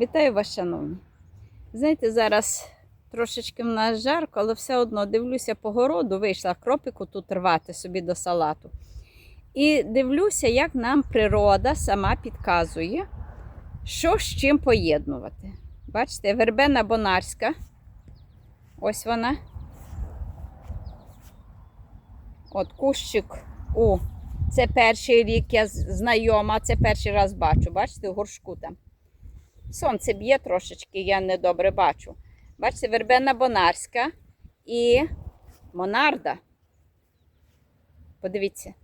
Вітаю вас, шановні. Знаєте, зараз трошечки в нас жарко, але все одно дивлюся по городу, вийшла кропику тут рвати собі до салату. І дивлюся, як нам природа сама підказує, що з чим поєднувати. Бачите, вербена бонарська. Ось вона. От кущик у. Це перший рік я знайома, це перший раз бачу. Бачите, у горшку там. Сонце б'є трошечки, я недобре бачу. Бачите, вербена бонарська і монарда. Подивіться.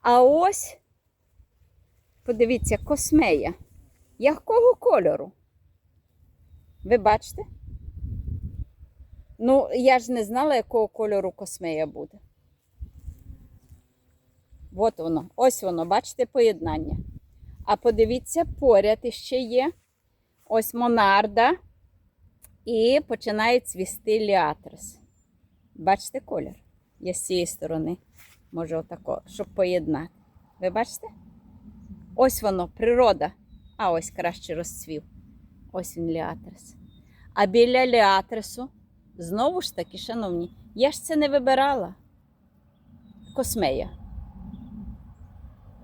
А ось, подивіться, космея. Якого кольору? Ви бачите? Ну, я ж не знала, якого кольору космея буде. От воно, ось воно, бачите, поєднання. А подивіться, поряд іще є. Ось монарда. І починає цвісти ліатрис. Бачите колір? Я з цієї сторони. Може, отако, щоб поєднати. Ви бачите? Ось воно, природа. А ось краще розцвів. Ось він ліатрис. А біля ліатрису, знову ж таки, шановні, я ж це не вибирала. Космея.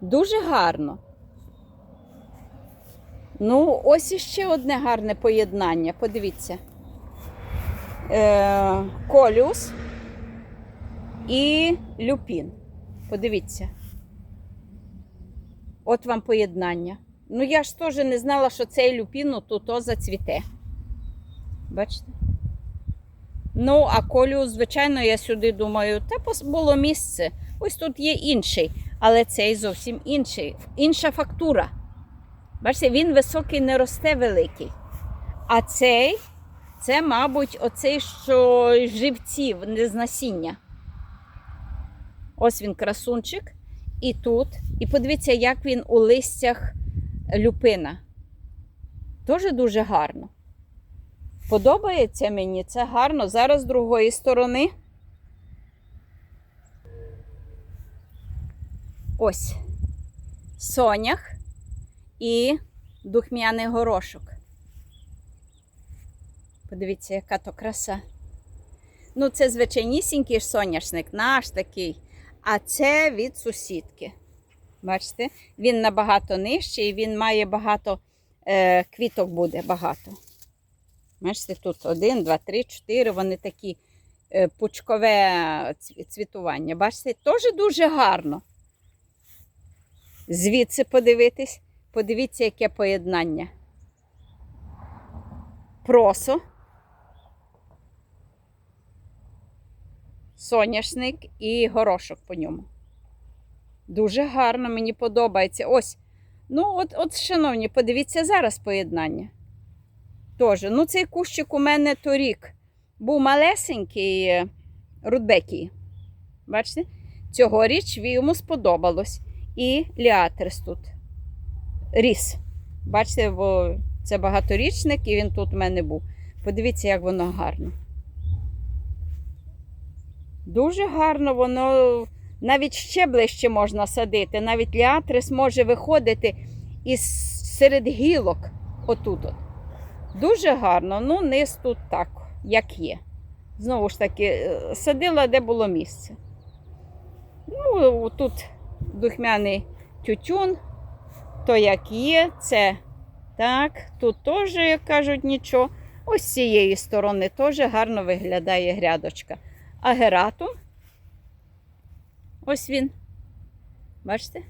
Дуже гарно. Ну, ось іще одне гарне поєднання. Подивіться. Е, колюс і люпін. Подивіться. От вам поєднання. Ну, я ж теж не знала, що цей люпін тут то зацвіте. Бачите? Ну, а колю, звичайно, я сюди думаю, та було місце. Ось тут є інший, але цей зовсім інший. Інша фактура. Бачите, він високий не росте великий. А цей, це, мабуть, оцей, що живців, не з насіння. Ось він красунчик. І тут. І подивіться, як він у листях люпина. Теж дуже гарно. Подобається мені, це гарно. Зараз з другої сторони. Ось сонях і духмяний горошок. Подивіться, яка то краса. Ну, це звичайнісінький соняшник, наш такий. А це від сусідки. Бачите? Він набагато нижчий, він має багато е, квіток буде багато. Бачите, тут один, два, три, чотири. Вони такі е, пучкове цвітування. Бачите, теж дуже гарно. Звідси подивитись. Подивіться, яке поєднання. Просо. Соняшник і горошок по ньому. Дуже гарно, мені подобається. Ось. Ну, от, от, шановні, подивіться зараз поєднання. Тоже. Ну, цей кущик у мене торік був малесенький е, рудбекій. Бачите? Цьогоріч йому сподобалось. І ліатрис тут ріс. Бачите, бо це багаторічник, і він тут у мене був. Подивіться, як воно гарно. Дуже гарно, воно навіть ще ближче можна садити. Навіть ліатрис може виходити із серед гілок. Отут. От. Дуже гарно. Ну, низ тут так, як є. Знову ж таки, е, садила, де було місце. Ну, тут духмяний тютюн, то як є, це так. Тут теж, як кажуть, нічого. Ось з цієї сторони теж гарно виглядає грядочка. А гератум, ось він. Бачите?